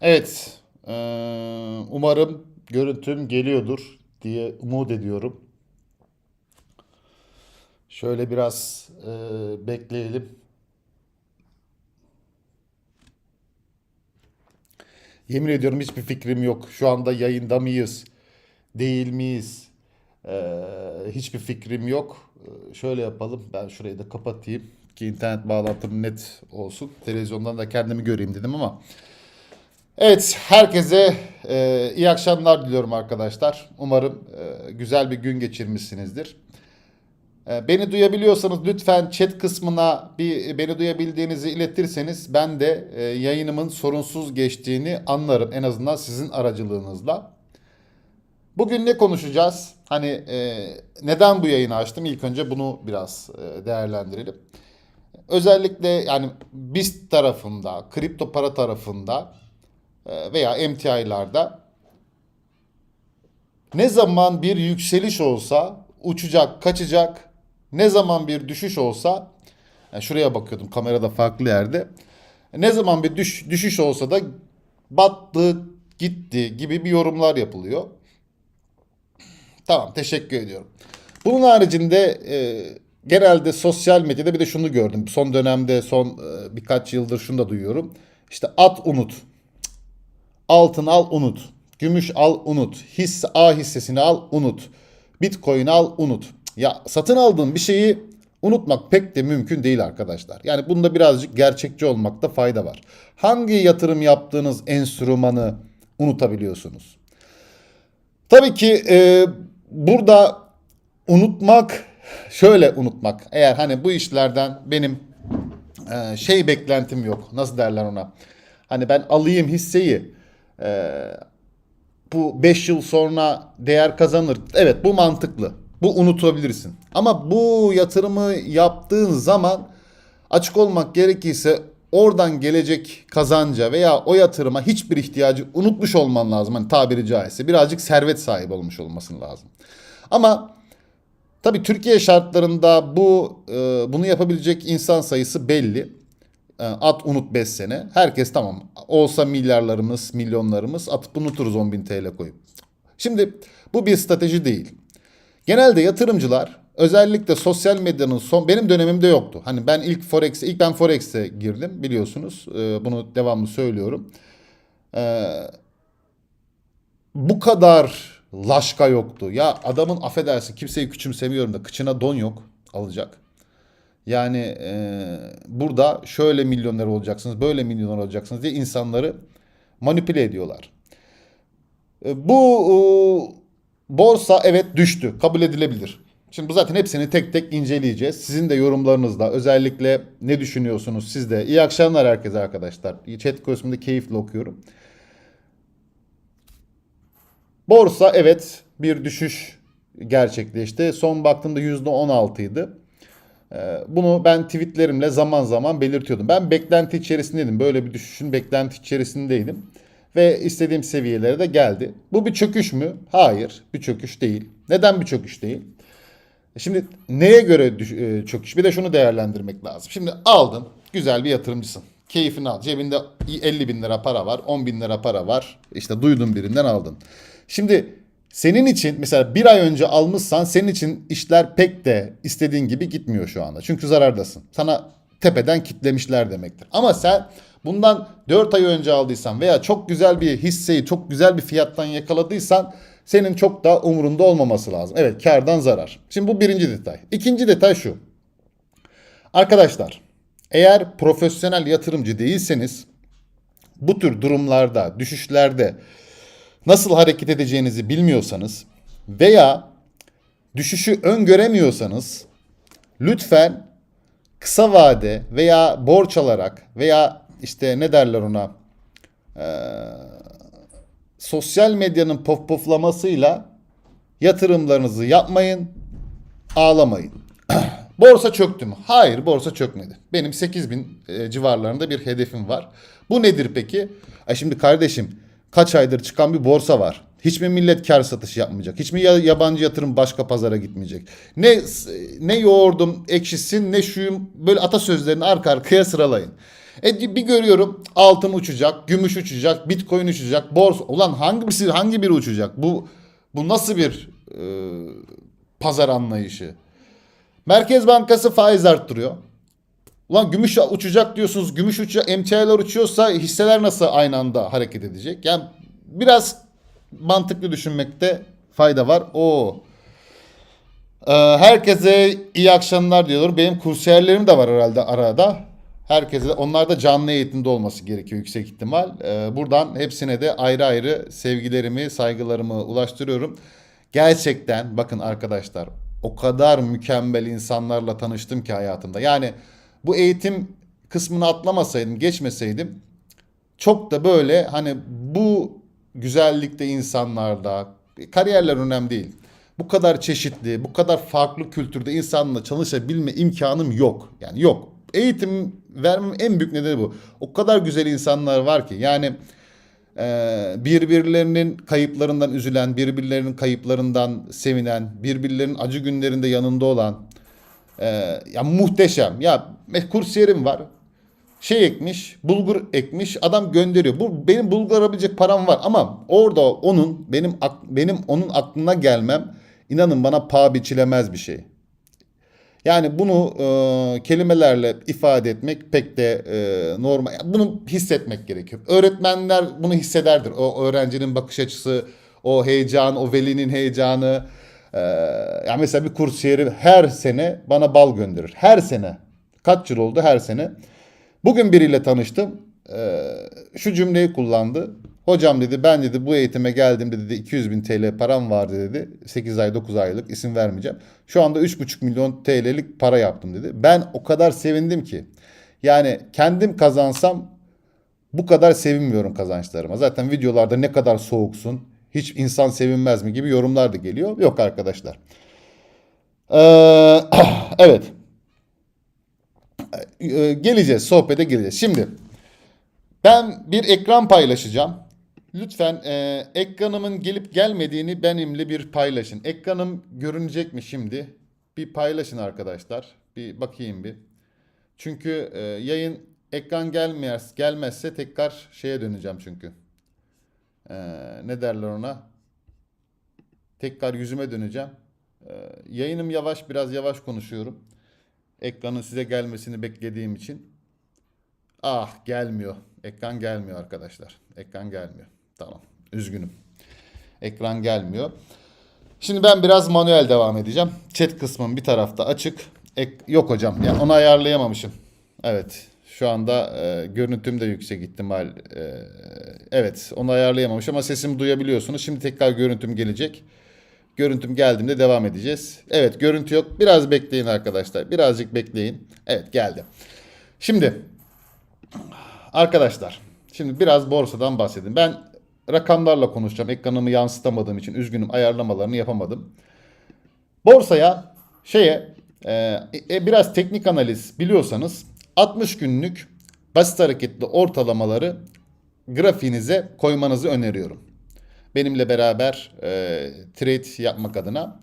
Evet. eee, umarım görüntüm geliyordur diye umut ediyorum. Şöyle biraz eee, bekleyelim. Yemin ediyorum hiçbir fikrim yok. Şu anda yayında mıyız? Değil miyiz? Eee, hiçbir fikrim yok. Şöyle yapalım. Ben şurayı da kapatayım ki internet bağlantım net olsun. Televizyondan da kendimi göreyim dedim ama. Evet, herkese e, iyi akşamlar diliyorum arkadaşlar. Umarım e, güzel bir gün geçirmişsinizdir. E, beni duyabiliyorsanız lütfen chat kısmına bir beni duyabildiğinizi iletirseniz ben de e, yayınımın sorunsuz geçtiğini anlarım en azından sizin aracılığınızla. Bugün ne konuşacağız? Hani e, neden bu yayını açtım? İlk önce bunu biraz e, değerlendirelim. Özellikle yani BIST tarafında, kripto para tarafında e, veya MTI'larda ne zaman bir yükseliş olsa uçacak, kaçacak. Ne zaman bir düşüş olsa yani şuraya bakıyordum kamerada farklı yerde. Ne zaman bir düş, düşüş olsa da battı, gitti gibi bir yorumlar yapılıyor. Tamam teşekkür ediyorum. Bunun haricinde e, genelde sosyal medyada bir de şunu gördüm. Son dönemde son e, birkaç yıldır şunu da duyuyorum. İşte at unut. Altın al unut. Gümüş al unut. Hisse A hissesini al unut. Bitcoin al unut. Ya satın aldığın bir şeyi unutmak pek de mümkün değil arkadaşlar. Yani bunda birazcık gerçekçi olmakta fayda var. Hangi yatırım yaptığınız enstrümanı unutabiliyorsunuz? Tabii ki e, burada unutmak şöyle unutmak. Eğer hani bu işlerden benim e, şey beklentim yok. Nasıl derler ona? Hani ben alayım hisseyi e, bu 5 yıl sonra değer kazanır. Evet bu mantıklı. Bu unutabilirsin. Ama bu yatırımı yaptığın zaman açık olmak gerekirse oradan gelecek kazanca veya o yatırıma hiçbir ihtiyacı unutmuş olman lazım. Hani tabiri caizse birazcık servet sahibi olmuş olmasın lazım. Ama tabii Türkiye şartlarında bu e, bunu yapabilecek insan sayısı belli. E, At unut 5 sene. Herkes tamam. Olsa milyarlarımız, milyonlarımız atıp unuturuz 10 bin TL koyup. Şimdi bu bir strateji değil. Genelde yatırımcılar özellikle sosyal medyanın son benim dönemimde yoktu. Hani ben ilk Forex'e ilk ben Forex'e girdim biliyorsunuz. Ee, bunu devamlı söylüyorum. Ee, bu kadar laşka yoktu. Ya adamın affedersin kimseyi küçümsemiyorum da kıçına don yok alacak. Yani e, burada şöyle milyoner olacaksınız, böyle milyoner olacaksınız diye insanları manipüle ediyorlar. E, Bu e, borsa evet düştü. Kabul edilebilir. Şimdi bu zaten hepsini tek tek inceleyeceğiz. Sizin de yorumlarınızla özellikle ne düşünüyorsunuz siz de. İyi akşamlar herkese arkadaşlar. Chat kısmında keyifle okuyorum. Borsa evet bir düşüş gerçekleşti. Son baktığımda %16 idi. Ee, Bunu ben tweetlerimle zaman zaman belirtiyordum. Ben beklenti içerisindeydim. Böyle bir düşüşün beklenti içerisindeydim. Ve istediğim seviyelere de geldi. Bu bir çöküş mü? Hayır, bir çöküş değil. Neden bir çöküş değil? Şimdi neye göre e, çöküş? Bir de şunu değerlendirmek lazım. Şimdi aldın, güzel bir yatırımcısın. Keyfini al. Cebinde 50 bin lira para var, 10 bin lira para var. İşte duydun birinden aldın. Şimdi senin için mesela bir ay önce almışsan senin için işler pek de istediğin gibi gitmiyor şu anda. Çünkü zarardasın. Sana tepeden kitlemişler demektir. Ama sen bundan 4 ay önce aldıysan veya çok güzel bir hisseyi çok güzel bir fiyattan yakaladıysan senin çok da umurunda olmaması lazım. Evet kardan zarar. Şimdi bu birinci detay. İkinci detay şu. Arkadaşlar eğer profesyonel yatırımcı değilseniz bu tür durumlarda, düşüşlerde nasıl hareket edeceğinizi bilmiyorsanız veya düşüşü öngöremiyorsanız lütfen kısa vade veya borç alarak veya işte ne derler ona sosyal medyanın pof poflamasıyla yatırımlarınızı yapmayın, ağlamayın. borsa çöktü mü? Hayır, borsa çökmedi. Benim 8000 e, civarlarında bir hedefim var. Bu nedir peki? Ay şimdi kardeşim kaç aydır çıkan bir borsa var. Hiç mi millet kar satışı yapmayacak? Hiç mi ya- yabancı yatırım başka pazara gitmeyecek? Ne ne yoğurdum ekşisin ne şuyum böyle atasözlerini arka arkaya sıralayın. E bir görüyorum altın uçacak, gümüş uçacak, bitcoin uçacak, borsa. Ulan hangisi hangi biri uçacak? Bu bu nasıl bir e, pazar anlayışı? Merkez Bankası faiz arttırıyor. Ulan gümüş uçacak diyorsunuz. Gümüş uçacak, emtialar uçuyorsa hisseler nasıl aynı anda hareket edecek? Yani biraz mantıklı düşünmekte fayda var. O ee, herkese iyi akşamlar diyorlar. Benim kursiyerlerim de var herhalde arada. Herkese onlar da canlı eğitimde olması gerekiyor yüksek ihtimal. Ee, buradan hepsine de ayrı ayrı sevgilerimi, saygılarımı ulaştırıyorum. Gerçekten bakın arkadaşlar o kadar mükemmel insanlarla tanıştım ki hayatımda. Yani bu eğitim kısmını atlamasaydım, geçmeseydim çok da böyle hani bu güzellikte insanlarda kariyerler önemli değil. Bu kadar çeşitli, bu kadar farklı kültürde insanla çalışabilme imkanım yok. Yani yok. Eğitim vermem en büyük nedeni bu. O kadar güzel insanlar var ki yani e, birbirlerinin kayıplarından üzülen, birbirlerinin kayıplarından sevinen, birbirlerinin acı günlerinde yanında olan e, ya muhteşem. Ya kursiyerim var şey ekmiş, bulgur ekmiş, adam gönderiyor. Bu benim bulgur alabilecek param var ama orada onun benim benim onun aklına gelmem inanın bana paha biçilemez bir şey. Yani bunu e, kelimelerle ifade etmek pek de e, normal. Bunu hissetmek gerekiyor. Öğretmenler bunu hissederdir. O öğrencinin bakış açısı, o heyecan, o velinin heyecanı. E, yani mesela bir kursiyeri her sene bana bal gönderir. Her sene. Kaç yıl oldu her sene. Bugün biriyle tanıştım. Ee, şu cümleyi kullandı. Hocam dedi ben dedi bu eğitime geldiğimde dedi 200 bin TL param vardı dedi. 8 ay 9 aylık isim vermeyeceğim. Şu anda 3,5 milyon TL'lik para yaptım dedi. Ben o kadar sevindim ki. Yani kendim kazansam bu kadar sevinmiyorum kazançlarıma. Zaten videolarda ne kadar soğuksun, hiç insan sevinmez mi gibi yorumlar da geliyor. Yok arkadaşlar. Ee, evet. Ee, geleceğiz, sohbete geleceğiz. Şimdi ben bir ekran paylaşacağım. Lütfen e, ekranımın gelip gelmediğini benimle bir paylaşın. Ekranım görünecek mi şimdi? Bir paylaşın arkadaşlar. Bir bakayım bir. Çünkü e, yayın ekran gelmez, gelmezse tekrar şeye döneceğim çünkü. E, ne derler ona? Tekrar yüzüme döneceğim. E, yayınım yavaş, biraz yavaş konuşuyorum. Ekranın size gelmesini beklediğim için. Ah gelmiyor. Ekran gelmiyor arkadaşlar. Ekran gelmiyor. Tamam. Üzgünüm. Ekran gelmiyor. Şimdi ben biraz manuel devam edeceğim. Chat kısmım bir tarafta açık. Ek, yok hocam. Yani onu ayarlayamamışım. Evet. Şu anda e, görüntüm de yüksek ihtimal. E, evet. Onu ayarlayamamışım ama sesimi duyabiliyorsunuz. Şimdi tekrar görüntüm gelecek. Görüntüm geldiğinde devam edeceğiz. Evet görüntü yok. Biraz bekleyin arkadaşlar. Birazcık bekleyin. Evet geldi. Şimdi arkadaşlar şimdi biraz borsadan bahsedin. Ben rakamlarla konuşacağım. Ekranımı yansıtamadığım için üzgünüm ayarlamalarını yapamadım. Borsaya şeye e, e, biraz teknik analiz biliyorsanız 60 günlük basit hareketli ortalamaları grafiğinize koymanızı öneriyorum benimle beraber e, trade yapmak adına.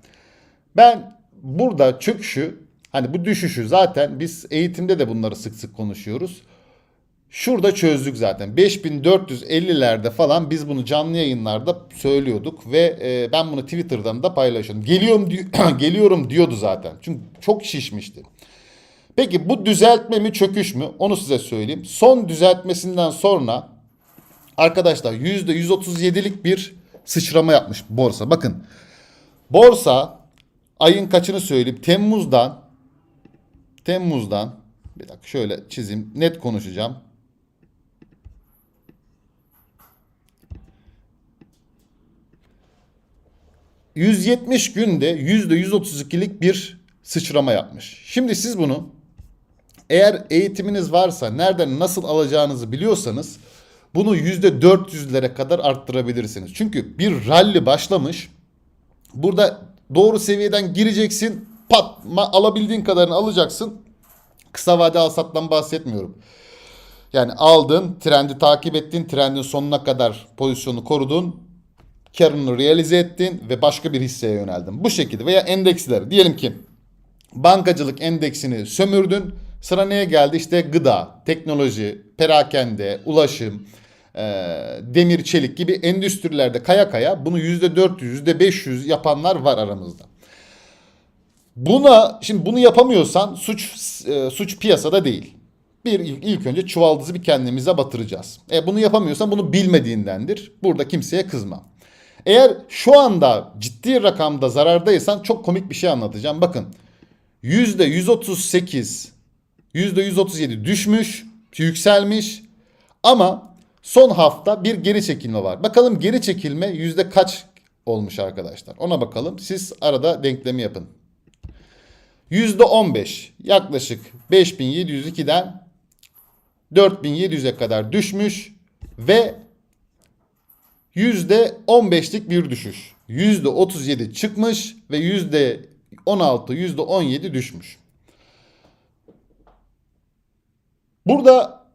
Ben burada çöküşü hani bu düşüşü zaten biz eğitimde de bunları sık sık konuşuyoruz. Şurada çözdük zaten. 5450'lerde falan biz bunu canlı yayınlarda söylüyorduk ve e, ben bunu Twitter'dan da paylaşıyorum. Geliyorum geliyorum diyordu zaten. Çünkü çok şişmişti. Peki bu düzeltme mi çöküş mü? Onu size söyleyeyim. Son düzeltmesinden sonra arkadaşlar %137'lik bir sıçrama yapmış borsa. Bakın borsa ayın kaçını söyleyeyim. Temmuz'dan Temmuz'dan bir dakika şöyle çizeyim. Net konuşacağım. ...170 günde %132'lik bir sıçrama yapmış. Şimdi siz bunu eğer eğitiminiz varsa nereden nasıl alacağınızı biliyorsanız bunu %400'lere kadar arttırabilirsiniz. Çünkü bir rally başlamış. Burada doğru seviyeden gireceksin. Pat alabildiğin kadarını alacaksın. Kısa vade alsattan bahsetmiyorum. Yani aldın, trendi takip ettin, trendin sonuna kadar pozisyonu korudun, karını realize ettin ve başka bir hisseye yöneldin. Bu şekilde veya endeksler diyelim ki bankacılık endeksini sömürdün, Sıra neye geldi? İşte gıda, teknoloji, perakende, ulaşım, e, demir, çelik gibi endüstrilerde kaya kaya bunu %400, %500 yapanlar var aramızda. Buna şimdi bunu yapamıyorsan suç e, suç piyasada değil. Bir ilk, önce çuvaldızı bir kendimize batıracağız. E bunu yapamıyorsan bunu bilmediğindendir. Burada kimseye kızma. Eğer şu anda ciddi rakamda zarardaysan çok komik bir şey anlatacağım. Bakın %138, %137 düşmüş, yükselmiş ama son hafta bir geri çekilme var. Bakalım geri çekilme yüzde kaç olmuş arkadaşlar? Ona bakalım. Siz arada denklemi yapın. %15 yaklaşık 5702'den 4700'e kadar düşmüş ve %15'lik bir düşüş. %37 çıkmış ve %16, %17 düşmüş. Burada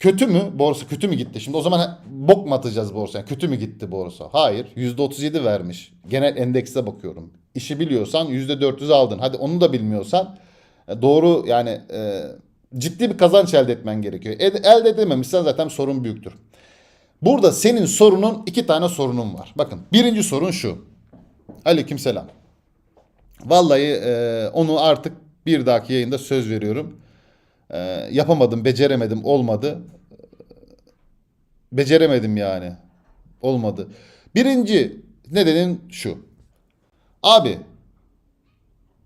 kötü mü? Borsa kötü mü gitti? Şimdi o zaman bok mu atacağız borsaya? Kötü mü gitti borsa? Hayır. %37 vermiş. Genel endekse bakıyorum. İşi biliyorsan %400 aldın. Hadi onu da bilmiyorsan e, doğru yani e, ciddi bir kazanç elde etmen gerekiyor. Ed- elde edememişsen zaten sorun büyüktür. Burada senin sorunun iki tane sorunun var. Bakın birinci sorun şu. Aleykümselam. Vallahi e, onu artık bir dahaki yayında söz veriyorum. E, yapamadım, beceremedim, olmadı. Beceremedim yani. Olmadı. Birinci nedenin şu. Abi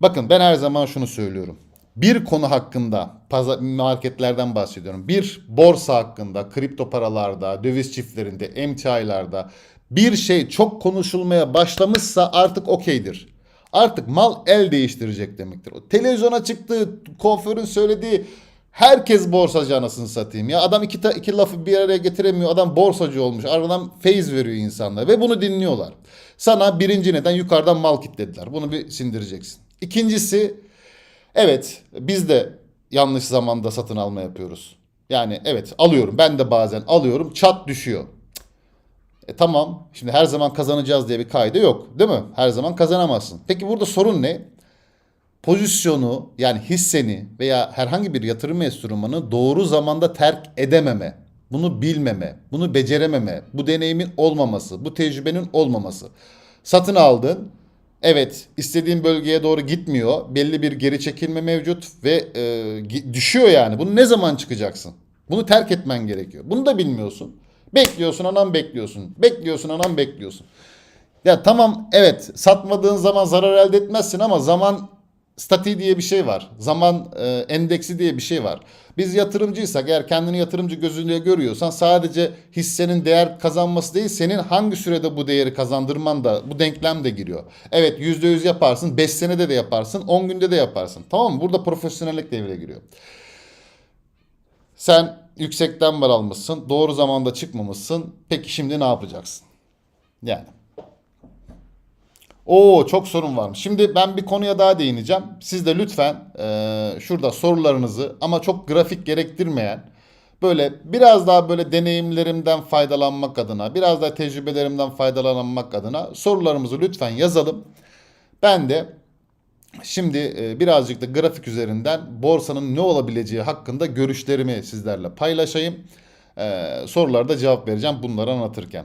bakın ben her zaman şunu söylüyorum. Bir konu hakkında pazar, marketlerden bahsediyorum. Bir borsa hakkında, kripto paralarda, döviz çiftlerinde, emtialarda bir şey çok konuşulmaya başlamışsa artık okeydir. Artık mal el değiştirecek demektir. O televizyona çıktı, kuaförün söylediği herkes borsacı anasını satayım. Ya adam iki, ta, iki lafı bir araya getiremiyor. Adam borsacı olmuş. Aradan feyiz veriyor insanlar ve bunu dinliyorlar. Sana birinci neden yukarıdan mal kitlediler. Bunu bir sindireceksin. İkincisi evet biz de yanlış zamanda satın alma yapıyoruz. Yani evet alıyorum ben de bazen alıyorum çat düşüyor. E tamam şimdi her zaman kazanacağız diye bir kaide yok değil mi? Her zaman kazanamazsın. Peki burada sorun ne? Pozisyonu yani hisseni veya herhangi bir yatırım enstrümanı doğru zamanda terk edememe. Bunu bilmeme, bunu becerememe, bu deneyimin olmaması, bu tecrübenin olmaması. Satın aldın, evet istediğin bölgeye doğru gitmiyor. Belli bir geri çekilme mevcut ve e, düşüyor yani. Bunu ne zaman çıkacaksın? Bunu terk etmen gerekiyor. Bunu da bilmiyorsun. Bekliyorsun anam bekliyorsun. Bekliyorsun anam bekliyorsun. Ya tamam evet satmadığın zaman zarar elde etmezsin ama zaman statiği diye bir şey var. Zaman e, endeksi diye bir şey var. Biz yatırımcıysak eğer kendini yatırımcı gözüyle görüyorsan sadece hissenin değer kazanması değil senin hangi sürede bu değeri kazandırman da bu denklem de giriyor. Evet %100 yaparsın 5 senede de yaparsın 10 günde de yaparsın tamam mı? Burada profesyonellik devreye giriyor. Sen yüksekten var almışsın doğru zamanda çıkmamışsın peki şimdi ne yapacaksın? Yani. Oo çok sorun varmış. Şimdi ben bir konuya daha değineceğim. Siz de lütfen eee, şurada sorularınızı ama çok grafik gerektirmeyen böyle biraz daha böyle deneyimlerimden faydalanmak adına, biraz daha tecrübelerimden faydalanmak adına sorularımızı lütfen yazalım. Ben de şimdi eee, birazcık da grafik üzerinden borsanın ne olabileceği hakkında görüşlerimi sizlerle paylaşayım. Eee sorularda cevap vereceğim bunları anlatırken.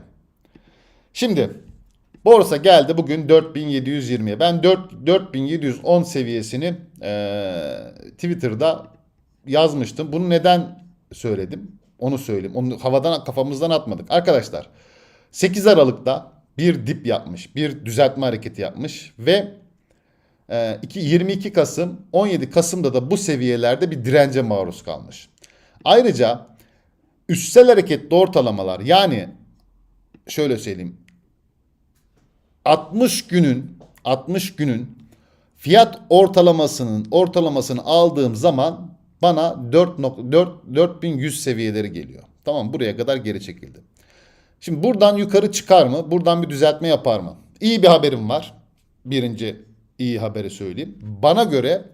Şimdi Borsa geldi bugün 4720'ye. Ben 4, 4710 seviyesini eee, Twitter'da yazmıştım. Bunu neden söyledim? Onu söyleyeyim. Onu havadan kafamızdan atmadık. Arkadaşlar 8 Aralık'ta bir dip yapmış. Bir düzeltme hareketi yapmış ve eee, iki- 22 Kasım 17 Kasım'da da bu seviyelerde bir dirence maruz kalmış. Ayrıca üstsel hareketli ortalamalar yani şöyle söyleyeyim 60 günün 60 günün fiyat ortalamasının ortalamasını aldığım zaman bana 4.4 4100 seviyeleri geliyor. Tamam buraya kadar geri çekildi. Şimdi buradan yukarı çıkar mı? Buradan bir düzeltme yapar mı? İyi bir haberim var. Birinci iyi haberi söyleyeyim. Bana göre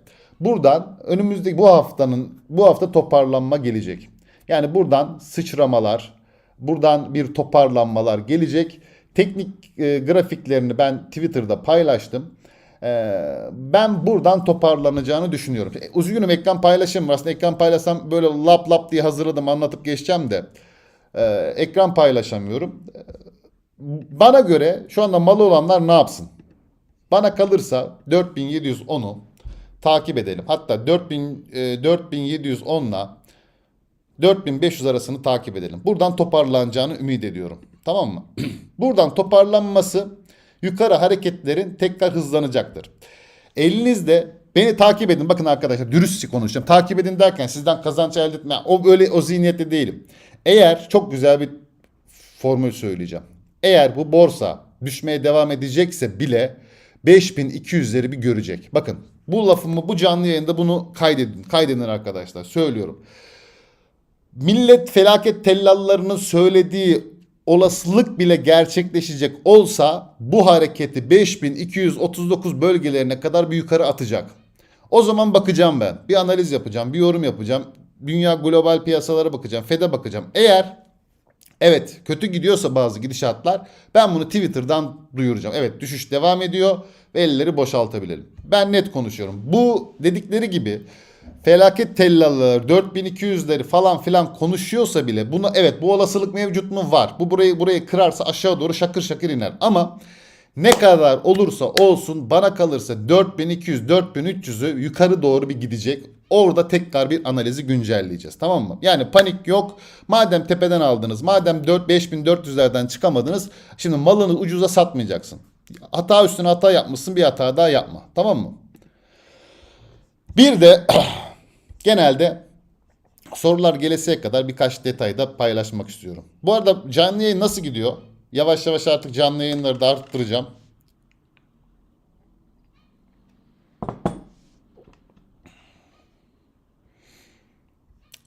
buradan önümüzdeki bu haftanın bu hafta toparlanma gelecek. Yani buradan sıçramalar, buradan bir toparlanmalar gelecek. Teknik e, grafiklerini ben Twitter'da paylaştım. Ee, ben buradan toparlanacağını düşünüyorum. E, Üzgünüm ekran paylaşım. Aslında ekran paylaşsam böyle lap lap diye hazırladım anlatıp geçeceğim de. Ee, ekran paylaşamıyorum. Ee, Bana göre şu anda malı olanlar ne yapsın? Bana kalırsa 4710'u takip edelim. Hatta 4000, e, 4710 ile 4500 arasını takip edelim. Buradan toparlanacağını ümit ediyorum. Tamam mı? Buradan toparlanması yukarı hareketlerin tekrar hızlanacaktır. Elinizde beni takip edin. Bakın arkadaşlar dürüstçe konuşacağım. Takip edin derken sizden kazanç elde etme. O böyle o zihniyette değilim. Eğer çok güzel bir formül söyleyeceğim. Eğer bu borsa düşmeye devam edecekse bile 5200'leri bir görecek. Bakın bu lafımı bu canlı yayında bunu kaydedin. Kaydedin arkadaşlar. Söylüyorum millet felaket tellallarının söylediği olasılık bile gerçekleşecek olsa bu hareketi 5239 bölgelerine kadar bir yukarı atacak. O zaman bakacağım ben. Bir analiz yapacağım, bir yorum yapacağım. Dünya global piyasalara bakacağım, FED'e bakacağım. Eğer evet kötü gidiyorsa bazı gidişatlar ben bunu Twitter'dan duyuracağım. Evet düşüş devam ediyor ve elleri boşaltabilirim. Ben net konuşuyorum. Bu dedikleri gibi felaket tellaları 4200'leri falan filan konuşuyorsa bile buna evet bu olasılık mevcut mu var. Bu burayı burayı kırarsa aşağı doğru şakır şakır iner. Ama ne kadar olursa olsun bana kalırsa 4200 4300'ü yukarı doğru bir gidecek. Orada tekrar bir analizi güncelleyeceğiz. Tamam mı? Yani panik yok. Madem tepeden aldınız, madem 4 5400'lerden çıkamadınız, şimdi malını ucuza satmayacaksın. Hata üstüne hata yapmışsın, bir hata daha yapma. Tamam mı? Bir de genelde sorular gelesiye kadar birkaç detayda paylaşmak istiyorum. Bu arada canlı yayın nasıl gidiyor? Yavaş yavaş artık canlı yayınları da arttıracağım.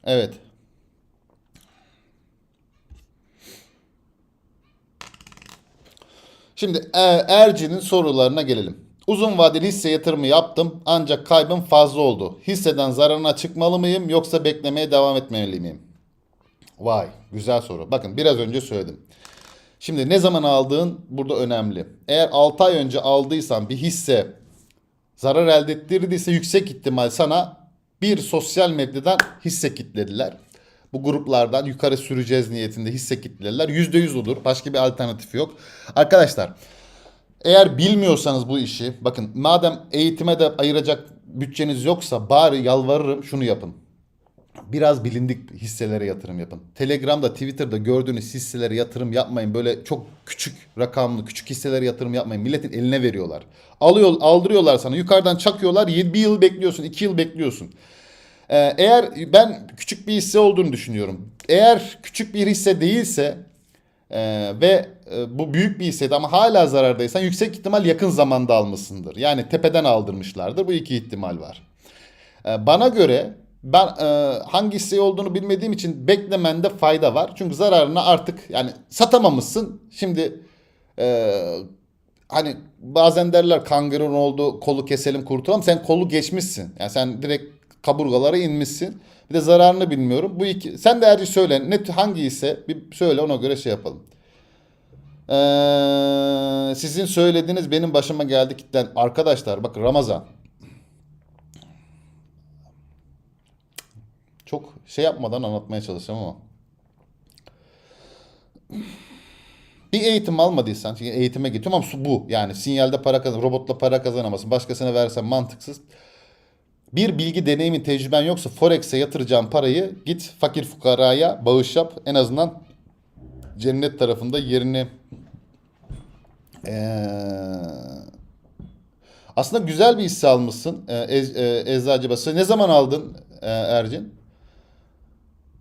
Evet. Şimdi e, Erci'nin sorularına gelelim. Uzun vadeli hisse yatırımı yaptım ancak kaybım fazla oldu. Hisseden zararına çıkmalı mıyım yoksa beklemeye devam etmeli miyim? Vay güzel soru. Bakın biraz önce söyledim. Şimdi ne zaman aldığın burada önemli. Eğer 6 ay önce aldıysan bir hisse zarar elde ettirdiyse yüksek ihtimal sana bir sosyal medyadan hisse kitlediler. Bu gruplardan yukarı süreceğiz niyetinde hisse kitlediler. %100 olur. Başka bir alternatif yok. Arkadaşlar eğer bilmiyorsanız bu işi bakın madem eğitime de ayıracak bütçeniz yoksa bari yalvarırım şunu yapın. Biraz bilindik hisselere yatırım yapın. Telegram'da, Twitter'da gördüğünüz hisselere yatırım yapmayın. Böyle çok küçük rakamlı, küçük hisselere yatırım yapmayın. Milletin eline veriyorlar. Alıyor, aldırıyorlar sana. Yukarıdan çakıyorlar. Bir yıl bekliyorsun, iki yıl bekliyorsun. Ee, eğer ben küçük bir hisse olduğunu düşünüyorum. Eğer küçük bir hisse değilse ee, ve e, bu büyük bir hisseydi ama hala zarardaysan yüksek ihtimal yakın zamanda almışsındır. Yani tepeden aldırmışlardır. Bu iki ihtimal var. Ee, bana göre ben e, hangi hisse olduğunu bilmediğim için beklemende fayda var. Çünkü zararını artık yani satamamışsın. Şimdi e, hani bazen derler kangarın oldu kolu keselim kurtulalım. Sen kolu geçmişsin. Yani sen direkt kaburgalara inmişsin. Bir de zararını bilmiyorum. Bu iki sen de Erci söyle ne hangi ise bir söyle ona göre şey yapalım. Ee, sizin söylediğiniz benim başıma geldi kitlen arkadaşlar bak Ramazan. Çok şey yapmadan anlatmaya çalışacağım ama. Bir eğitim almadıysan, çünkü eğitime gidiyorum ama bu yani sinyalde para kazan, robotla para kazanamazsın. Başkasına versen mantıksız. Bir bilgi deneyimin tecrüben yoksa Forex'e yatıracağın parayı git fakir fukaraya bağış yap. En azından cennet tarafında yerini ee, aslında güzel bir hisse almışsın Ez, e, Eczacıbaşı. Ne zaman aldın e, Ercin?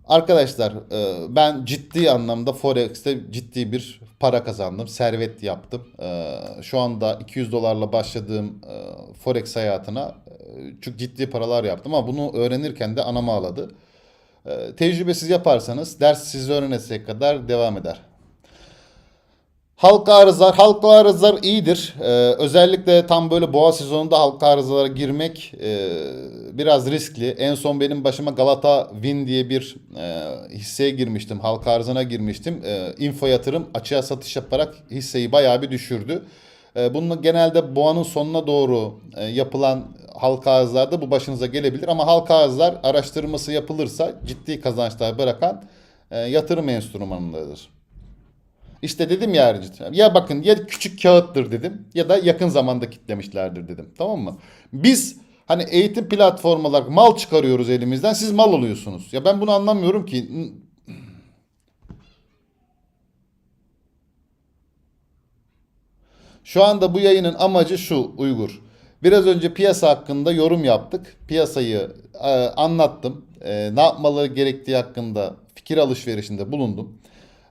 Arkadaşlar e, ben ciddi anlamda Forex'te ciddi bir para kazandım. Servet yaptım. E, Şu anda 200 dolarla başladığım e, Forex hayatına e, çok ciddi paralar yaptım ama bunu öğrenirken de anam ağladı. E, Tecrübesiz yaparsanız ders sizi öğrenesiye kadar devam eder. Halka arızlar, halka arızlar iyidir. Ee, özellikle tam böyle boğa sezonunda halka arızalara girmek e, biraz riskli. En son benim başıma Galata Win diye bir e, hisseye girmiştim. Halka arzına girmiştim. E, info yatırım açığa satış yaparak hisseyi bayağı bir düşürdü. E, bunun genelde boğanın sonuna doğru e, yapılan halka ağızlarda bu başınıza gelebilir. Ama halka ağızlar araştırması yapılırsa ciddi kazançlar bırakan e, yatırım enstrümanlarıdır. İşte dedim ya Ercit. Ya bakın ya küçük kağıttır dedim ya da yakın zamanda kitlemişlerdir dedim. Tamam mı? Biz hani eğitim platformu olarak mal çıkarıyoruz elimizden. Siz mal oluyorsunuz. Ya ben bunu anlamıyorum ki. Şu anda bu yayının amacı şu Uygur. Biraz önce piyasa hakkında yorum yaptık. Piyasayı e, anlattım. E, ne yapmalı gerektiği hakkında fikir alışverişinde bulundum.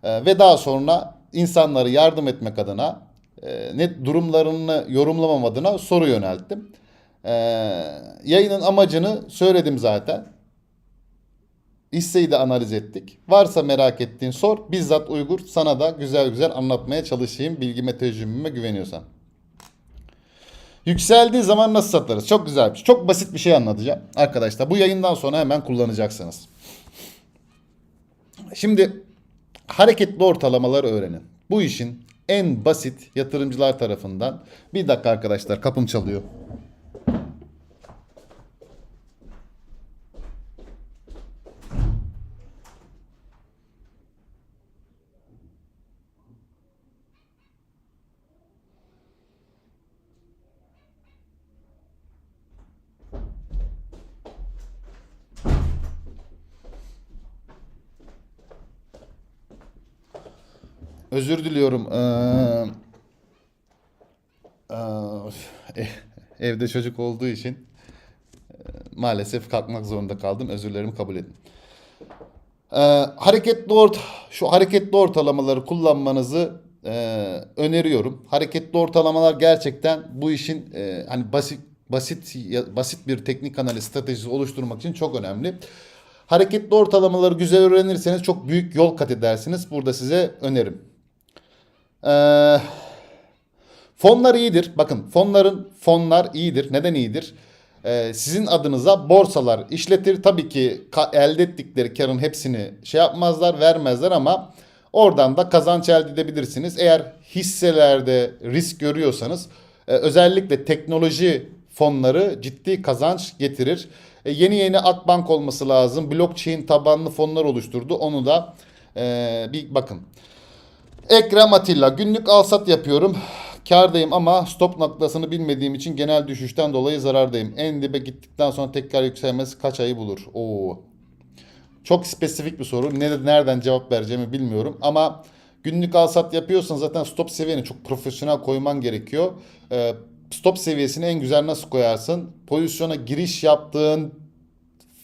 E, ve daha sonra insanları yardım etmek adına e, net durumlarını yorumlamam adına soru yönelttim. E, yayının amacını söyledim zaten. Hisseyi de analiz ettik. Varsa merak ettiğin sor. Bizzat Uygur sana da güzel güzel anlatmaya çalışayım. Bilgime tecrübeme güveniyorsan. Yükseldiği zaman nasıl satarız? Çok güzel bir şey. Çok basit bir şey anlatacağım. Arkadaşlar bu yayından sonra hemen kullanacaksınız. Şimdi hareketli ortalamaları öğrenin. Bu işin en basit yatırımcılar tarafından. Bir dakika arkadaşlar kapım çalıyor. Özür diliyorum. Ee, ee, evde çocuk olduğu için e, maalesef kalkmak zorunda kaldım. Özürlerimi kabul edin. Ee, hareketli ort şu hareketli ortalamaları kullanmanızı e, öneriyorum. Hareketli ortalamalar gerçekten bu işin e, hani basit basit basit bir teknik analiz stratejisi oluşturmak için çok önemli. Hareketli ortalamaları güzel öğrenirseniz çok büyük yol kat edersiniz. Burada size önerim. Ee, fonlar iyidir. Bakın fonların fonlar iyidir. Neden iyidir? Ee, sizin adınıza borsalar işletir. Tabii ki elde ettikleri karın hepsini şey yapmazlar, vermezler ama oradan da kazanç elde edebilirsiniz. Eğer hisselerde risk görüyorsanız e, özellikle teknoloji fonları ciddi kazanç getirir. E, yeni yeni Akbank olması lazım. Blockchain tabanlı fonlar oluşturdu. Onu da e, bir bakın. Ekrem Atilla. Günlük alsat yapıyorum. Kardayım ama stop noktasını bilmediğim için genel düşüşten dolayı zarardayım. En dibe gittikten sonra tekrar yükselmesi kaç ayı bulur? Oo. Çok spesifik bir soru. Ne, nereden cevap vereceğimi bilmiyorum. Ama günlük alsat yapıyorsan zaten stop seviyeni çok profesyonel koyman gerekiyor. Ee, stop seviyesini en güzel nasıl koyarsın? Pozisyona giriş yaptığın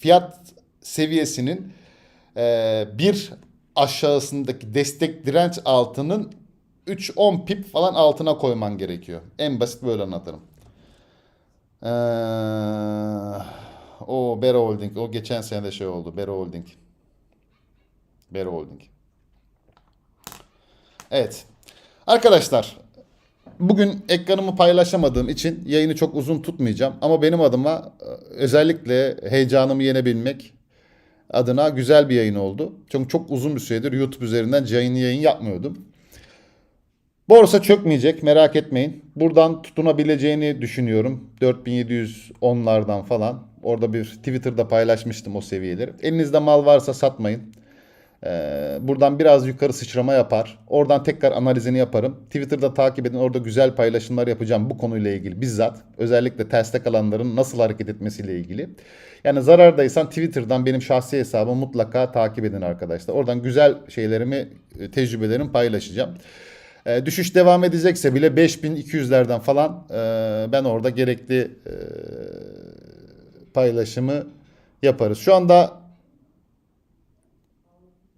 fiyat seviyesinin e, bir aşağısındaki destek direnç altının 3-10 pip falan altına koyman gerekiyor. En basit böyle anlatırım. Ee, o Bera Holding. O geçen sene de şey oldu. Bera Holding. Bera Holding. Evet. Arkadaşlar bugün ekranımı paylaşamadığım için yayını çok uzun tutmayacağım. Ama benim adıma e, özellikle heyecanımı yenebilmek adına güzel bir yayın oldu. Çünkü çok uzun bir süredir YouTube üzerinden yayın yayın yapmıyordum. Borsa çökmeyecek merak etmeyin. Buradan tutunabileceğini düşünüyorum. 4710'lardan falan. Orada bir Twitter'da paylaşmıştım o seviyeleri. Elinizde mal varsa satmayın. Ee, buradan biraz yukarı sıçrama yapar. Oradan tekrar analizini yaparım. Twitter'da takip edin. Orada güzel paylaşımlar yapacağım bu konuyla ilgili bizzat. Özellikle terste kalanların nasıl hareket etmesiyle ilgili. Yani zarardaysan Twitter'dan benim şahsi hesabımı mutlaka takip edin arkadaşlar. Oradan güzel şeylerimi, e, tecrübelerimi paylaşacağım. Ee, düşüş devam edecekse bile 5200'lerden falan e, ben orada gerekli e, paylaşımı yaparız. Şu anda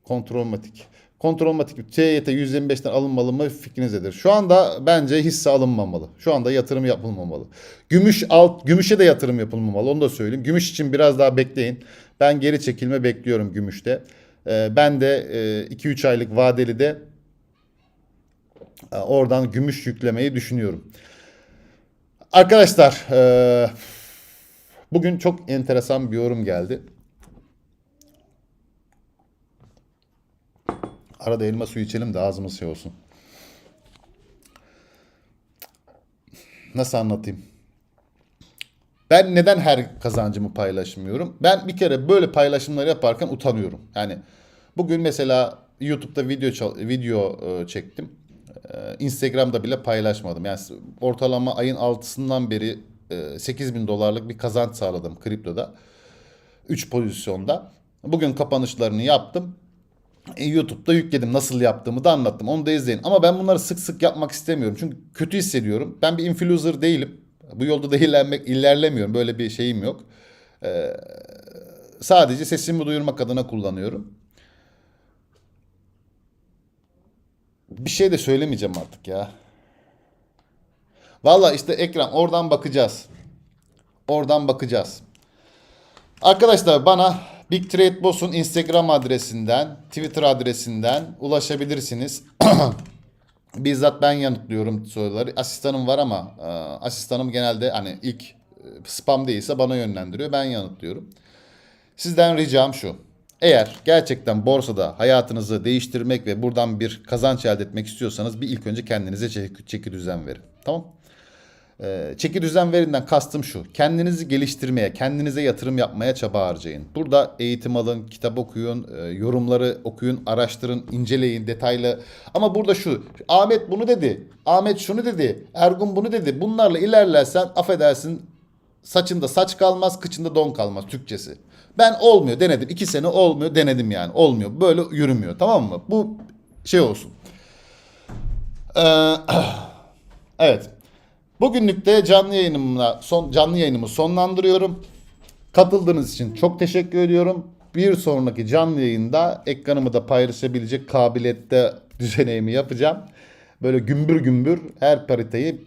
kontrolmatik. Kontrolmatik TYT 125'ten alınmalı mı fikriniz nedir? Şu anda bence hisse alınmamalı. Şu anda yatırım yapılmamalı. Gümüş alt gümüşe de yatırım yapılmamalı. Onu da söyleyeyim. Gümüş için biraz daha bekleyin. Ben geri çekilme bekliyorum gümüşte. Ee, ben de 2-3 aylık vadeli de e, oradan gümüş yüklemeyi düşünüyorum. Arkadaşlar e, bugün çok enteresan bir yorum geldi. Arada elma suyu içelim de ağzımız şey olsun. nasıl anlatayım? Ben neden her kazancımı paylaşmıyorum? Ben bir kere böyle paylaşımları yaparken utanıyorum. Yani bugün mesela YouTube'da video video e, çektim. E, Instagram'da bile paylaşmadım. Yani ortalama ayın 6'sından beri e, 8 bin dolarlık bir kazanç sağladım kriptoda. 3 pozisyonda. Bugün kapanışlarını yaptım. E, YouTube'da yükledim. Nasıl yaptığımı da anlattım. Onu da izleyin. Ama ben bunları sık sık yapmak istemiyorum. Çünkü kötü hissediyorum. Ben bir influencer değilim. Bu yolda da ilerlemek, ilerlemiyorum. Böyle bir şeyim yok. Ee, sadece sesimi duyurmak adına kullanıyorum. Bir şey de söylemeyeceğim artık ya. Valla işte ekran oradan bakacağız. Oradan bakacağız. Arkadaşlar bana Big Trade Boss'un Instagram adresinden, Twitter adresinden ulaşabilirsiniz. Bizzat ben yanıtlıyorum soruları. Asistanım var ama e, asistanım genelde hani ilk e, spam değilse bana yönlendiriyor. Ben yanıtlıyorum. Sizden ricam şu. Eğer gerçekten borsada hayatınızı değiştirmek ve buradan bir kazanç elde etmek istiyorsanız bir ilk önce kendinize çeki, düzen verin. Tamam? Ee, çeki düzen verinden kastım şu. Kendinizi geliştirmeye, kendinize yatırım yapmaya çaba harcayın. Burada eğitim alın, kitap okuyun, e, yorumları okuyun, araştırın, inceleyin, detaylı. Ama burada şu. Ahmet bunu dedi. Ahmet şunu dedi. Ergun bunu dedi. Bunlarla ilerlersen affedersin saçında saç kalmaz, kıçında don kalmaz Türkçesi. Ben olmuyor denedim. iki sene olmuyor denedim yani. Olmuyor. Böyle yürümüyor. Tamam mı? Bu şey olsun. Ee, evet. Bugünlük de canlı yayınımla son canlı yayınımı sonlandırıyorum. Katıldığınız için çok teşekkür ediyorum. Bir sonraki canlı yayında ekranımı da paylaşabilecek kabiliyette düzeneyimi yapacağım. Böyle gümbür gümbür her paritayı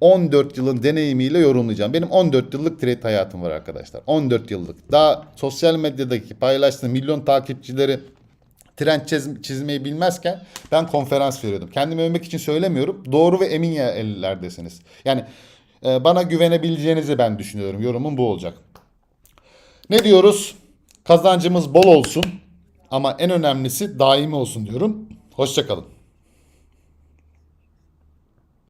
14 yılın deneyimiyle yorumlayacağım. Benim 14 yıllık trade hayatım var arkadaşlar. 14 yıllık. Daha sosyal medyadaki paylaştığım milyon takipçileri trend çiz- çizmeyi bilmezken ben konferans veriyordum. Kendimi övmek için söylemiyorum. Doğru ve emin ellerdesiniz. Yani e, bana güvenebileceğinizi ben düşünüyorum. Yorumum bu olacak. Ne diyoruz? Kazancımız bol olsun ama en önemlisi daimi olsun diyorum. Hoşçakalın.